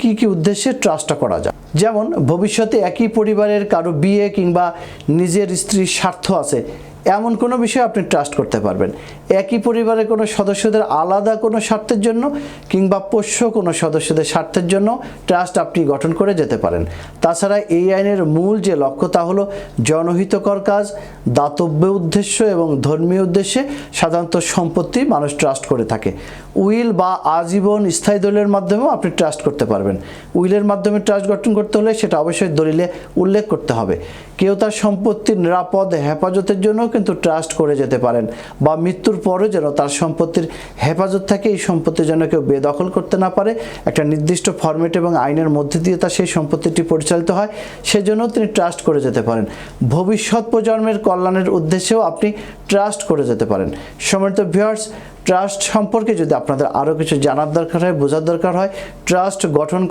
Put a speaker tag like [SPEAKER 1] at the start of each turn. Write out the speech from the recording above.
[SPEAKER 1] কি কি উদ্দেশ্যে ট্রাস্টটা করা যায়? যেমন ভবিষ্যতে একই পরিবারের কারও বিয়ে কিংবা নিজের স্ত্রীর স্বার্থ আছে, এমন কোনো বিষয়ে আপনি ট্রাস্ট করতে পারবেন। একই পরিবারের কোনো সদস্যদের আলাদা কোনো স্বার্থের জন্য কিংবা পোষ্য কোনো সদস্যদের স্বার্থের জন্য ট্রাস্ট আপনি গঠন করে যেতে পারেন। তাছাড়া এই আইনের মূল যে লক্ষ্য তা হলো জনহিতকর কাজ, দাতব্য উদ্দেশ্য এবং ধর্মীয় উদ্দেশ্যে সাধারণত সম্পত্তি মানুষ ট্রাস্ট করে থাকে। উইল বা আজীবন স্থায়ী দলের মাধ্যমেও আপনি ট্রাস্ট করতে পারবেন। উইলের মাধ্যমে ট্রাস্ট গঠন করতে হলে সেটা অবশ্যই দলিলে উল্লেখ করতে হবে। কেউ তার সম্পত্তির নিরাপদ হেফাজতের জন্য কিন্তু ট্রাস্ট করে যেতে পারেন বা মৃত্যুর পরে যেন তার সম্পত্তির হেফাজত থাকে, এই সম্পত্তি যেন কেউ বেদখল করতে না পারে। একটা নির্দিষ্ট ফরম্যাট এবং আইনের মধ্যে দিয়ে তার সেই সম্পত্তিটি পরিচালিত হয়, সেজন্য তিনি ট্রাস্ট করে যেতে পারেন। ভবিষ্যৎ প্রজন্মের কল্যাণের উদ্দেশ্যেও আপনি ট্রাস্ট করে যেতে পারেন। সম্মানিত ভিউয়ার্স, ট্রাস্ট সম্পর্কে যদি আপনাদের আরও কিছু জানার দরকার হয়, বোঝার দরকার হয়, ট্রাস্ট গঠন